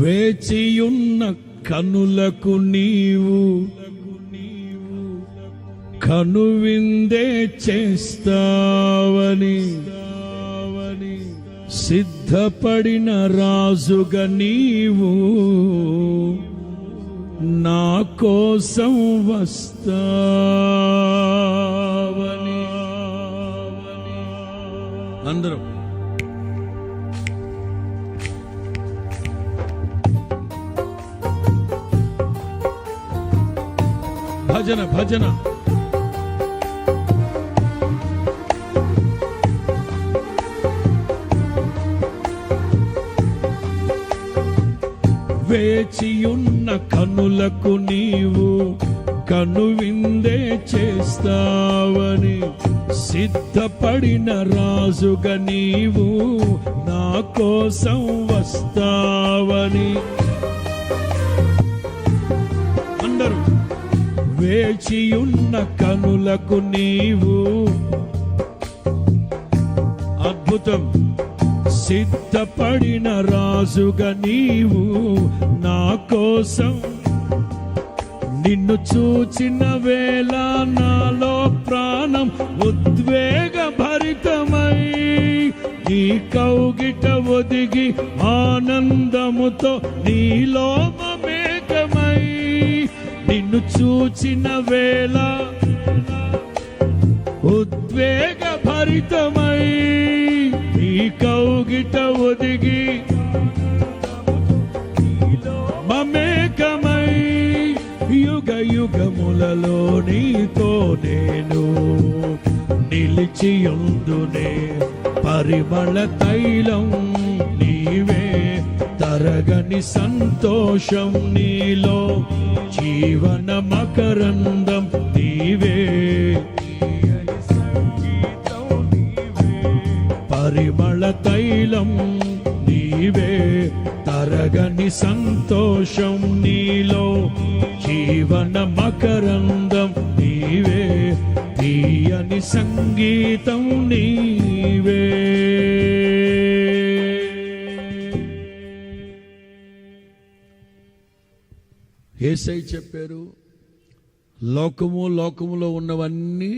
వేచియున్న కనులకు నీవు కనువిందే చేస్తావని సిద్ధపడిన రాజుగా నీవు నా కోసం వస్తా. అందరం. భజన భజన. వేచియున్న కనులకు నీవు కనువిందే చేస్తావని సిద్ధపడిన రాజుగా నీవు నా కోసం వస్తావని. అందరూ వేచియున్న కనులకు నీవు అద్భుతం. సిద్ధపడిన రాజుగా నీవు నా కోసం నిన్ను చూచిన వేళ ఉద్వేగ భరితమై నీ కౌగిట ఒదిగి ఆనందముతో నీలో మమేకమై నిన్ను చూచిన వేళ ఉద్వేగ భరితమై నీ కౌగిట ఒదిగి మమేకమై యుగ యుగములలో నీతో నేను నిలిచియుందునే. పరిమళ తైలం నీవే. తరగని సంతోషం నీలో. జీవన మకరందం నీవే. పరిమళ తైలం నీవే. తరగని సంతోషం నీలో. జీవన మకరందం తీయని సంగీతం నీవే. ఏసై చెప్పారు లోకము లోకములో ఉన్నవన్నీ